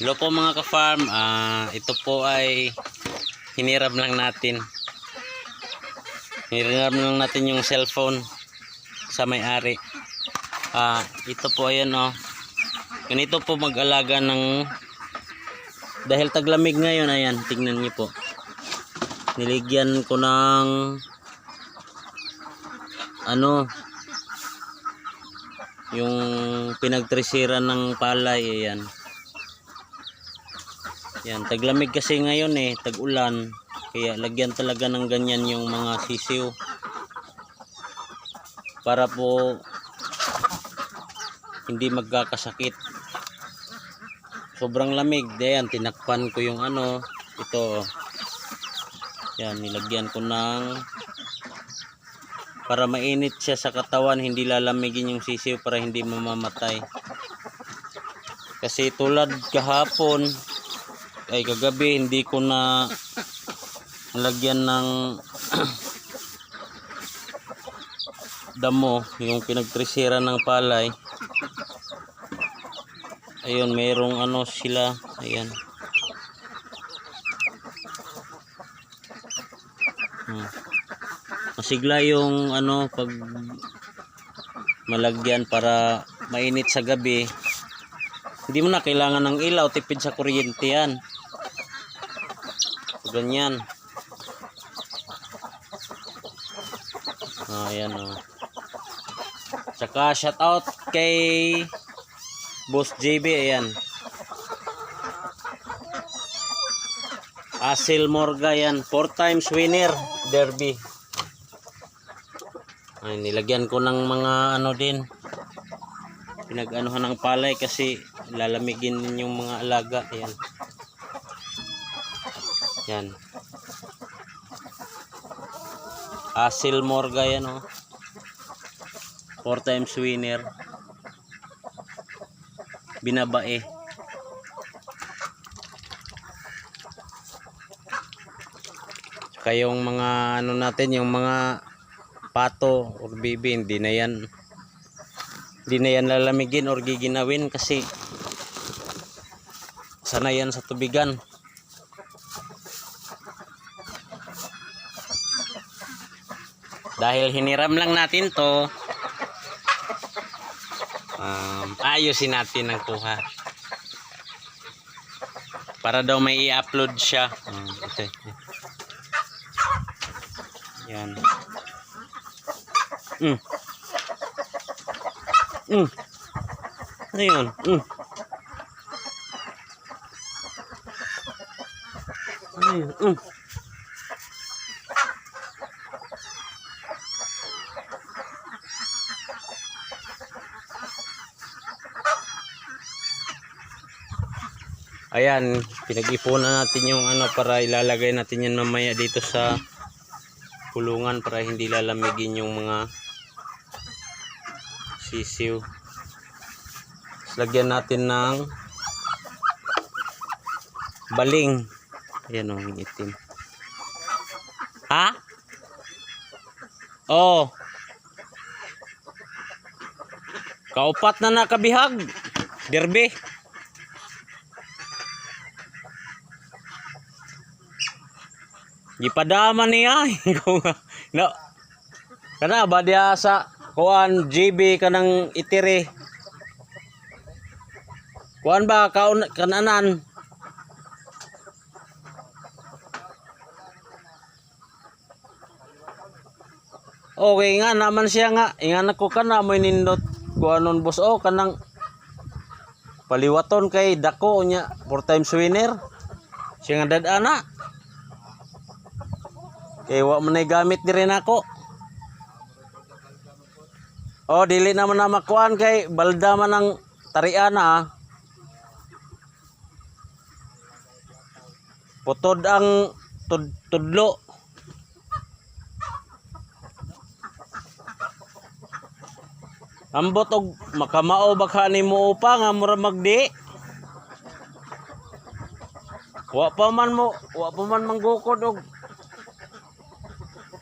Hello po mga ka-farm. Ah, ito po ay hiniram lang natin. Hiniram lang natin yung cellphone sa may-ari. Ah, ito po ayan oh. Ganito po mag-alaga ng dahil taglamig ngayon ayan, tingnan niyo po. Niligyan ko ng ano yung pinagtrisiran ng palay ayan. Yan, taglamig kasi ngayon eh, tag-ulan. Kaya lagyan talaga ng ganyan yung mga sisiw. Para po hindi magkakasakit. Sobrang lamig. Dayan, tinakpan ko yung ano, ito. Yan, nilagyan ko ng para mainit siya sa katawan, hindi lalamigin yung sisiw para hindi mamamatay. Kasi tulad kahapon, ay kagabi hindi ko na nalagyan ng damo yung pinagtrisira ng palay. Ayun mayroong ano sila ayan. Hmm. masigla yung ano pag malagyan para mainit sa gabi. Hindi mo na kailangan ng ilaw tipid sa kuryente yan ganyan. Oh, ayan oh. tsaka shout out kay Boss JB ayan. Asil Morga yan 4 times winner derby. Ay nilagyan ko ng mga ano din pinag-anuhan ng palay kasi lalamigin yung mga alaga ayan yan. Asil Morga yan oh. Four times winner. Binabae. Tsaka yung mga ano natin, yung mga pato or bibi, hindi na yan hindi na yan lalamigin or giginawin kasi sana yan sa tubigan. Dahil hiniram lang natin to, um, ayusin natin ang kuha. Para daw may i-upload siya. Um, ito. Yan. Mm. Mm. Ano yun? Mm. Ano yun? Mm. Ayan, pinag-ipunan natin yung ano para ilalagay natin yan mamaya dito sa kulungan para hindi lalamigin yung mga sisiw. Tapos lagyan natin ng baling. Ayan o, itim. Ha? Oh. Kaupat na nakabihag. Derbe. Gipadama niya. Kung no. Kana ba dia sa kuan GB kanang itire. Kuan ba kaun kananan? Okay nga naman siya nga. Ingan ako kana mo nindot kuanon boss oh kanang paliwaton kay dako nya four times winner. Siya nga dadana. Kaya wa man gamit di rin ako. Oh, dili naman na makuan kay balda man ang tariana ah. Putod ang tud tudlo. Ambot og makamao baka nimo upa nga mura magdi. Wa pa man mo, wa pa man manggukod og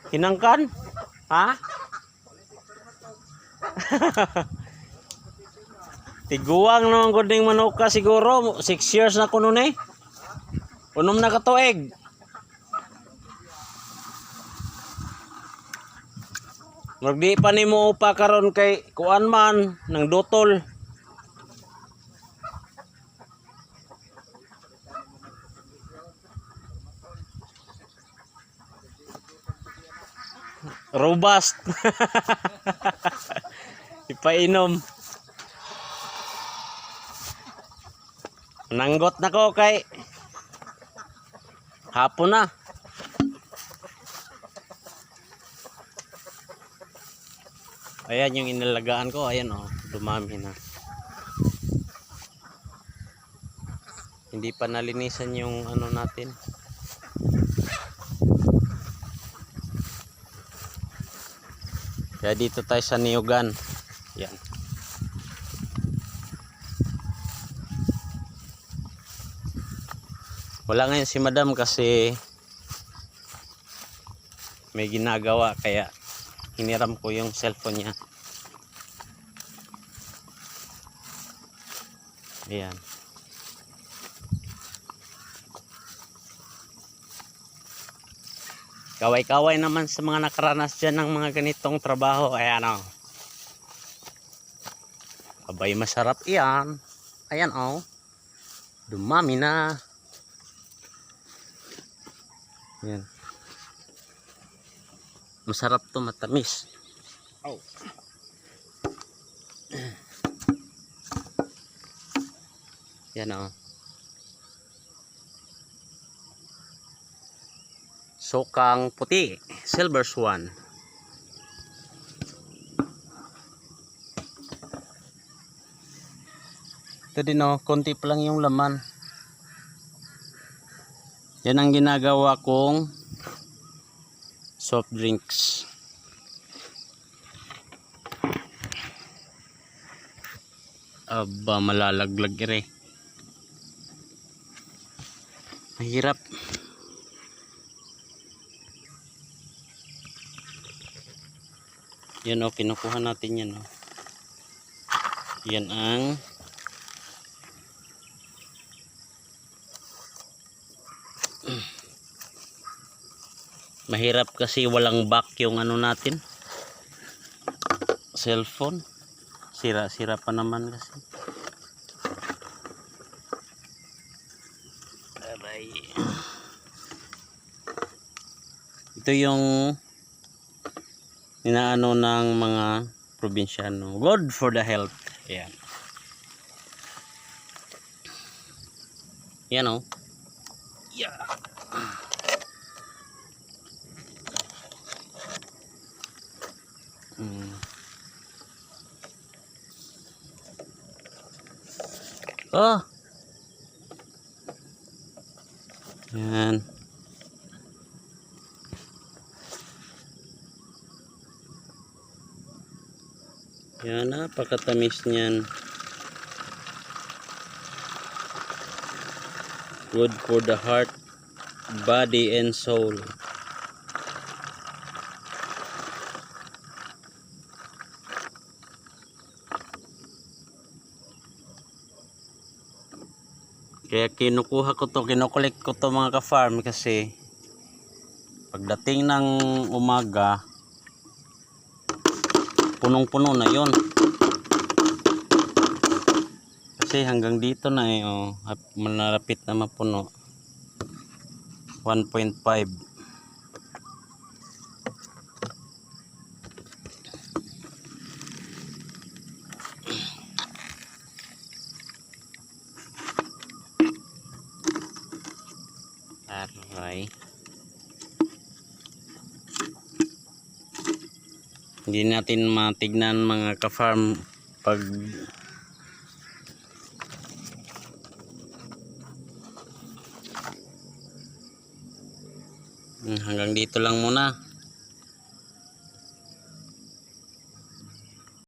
Hinangkan? Ha? Tiguang naman ko ding manuka siguro. 6 years na ko nun eh. Unom na katuig. Magdi pa ni mo upa karon kay kuan man ng dutol. Robust. Ipainom. Nanggot na ko kay hapon na. Ayan yung inalagaan ko. Ayan oh, dumami na. Hindi pa nalinisan yung ano natin. Kaya dito tayo sa Niyugan. Yan. Wala ngayon si madam kasi may ginagawa kaya hiniram ko yung cellphone niya. Ayan. Kaway-kaway naman sa mga nakaranas dyan ng mga ganitong trabaho. Ayan o. Abay masarap iyan. Ayan o. Dumami na. Ayan. Masarap to matamis. Oh. Yan o. Sokang puti. Silver swan. Ito din o. Konti pa lang yung laman. Yan ang ginagawa kong soft drinks. Aba, malalaglag ire. Mahirap. Yan o, kinukuha natin yan o. Yan ang Mahirap kasi walang back yung ano natin. Cellphone. Sira-sira pa naman kasi. Aray. Ito yung inaano ng mga probinsyano. Good for the health. Ayan. Yan o. Yeah. Mm. Oh. Yan. Yan, napakatamis niyan. Good for the heart, body, and soul. Kaya kinukuha ko to, kinukulik ko to mga ka-farm kasi pagdating ng umaga punong-puno na yon kasi hanggang dito na eh oh, malapit na mapuno. 1.5 aray. Hindi natin matignan mga ka-farm pag hanggang dito lang muna